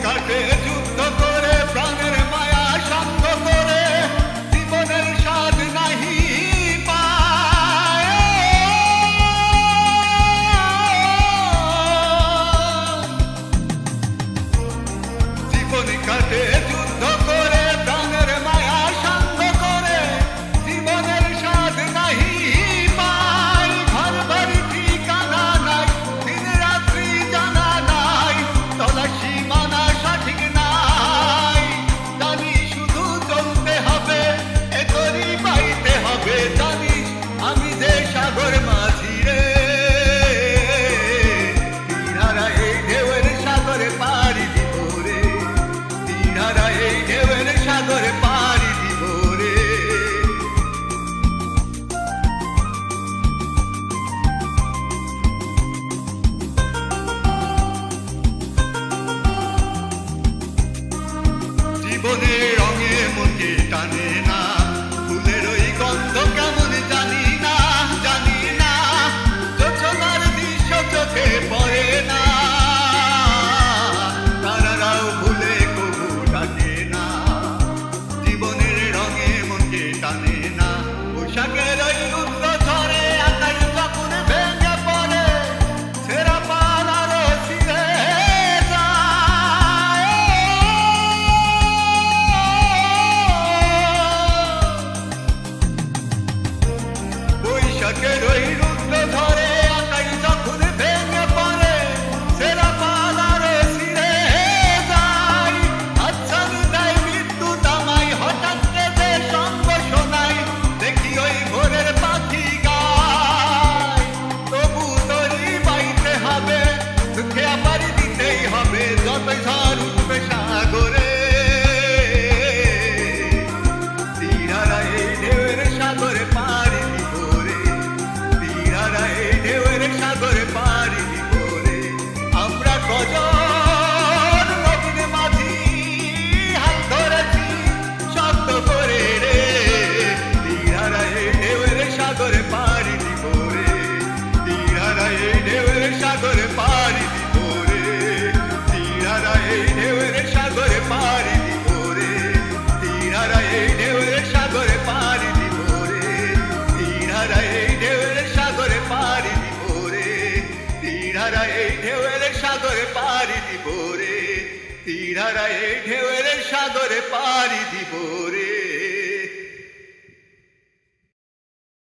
kalbe. জীবনে রঙে মন্দির টানে না। que no এই ঢেউয়ের সাগরে পারি দিব রে। তীরারা এই ঢেউয়ের সাগরে পারি দিব রে। তীরারা এই ঢেউয়ের সাগরে পারি দিব রে।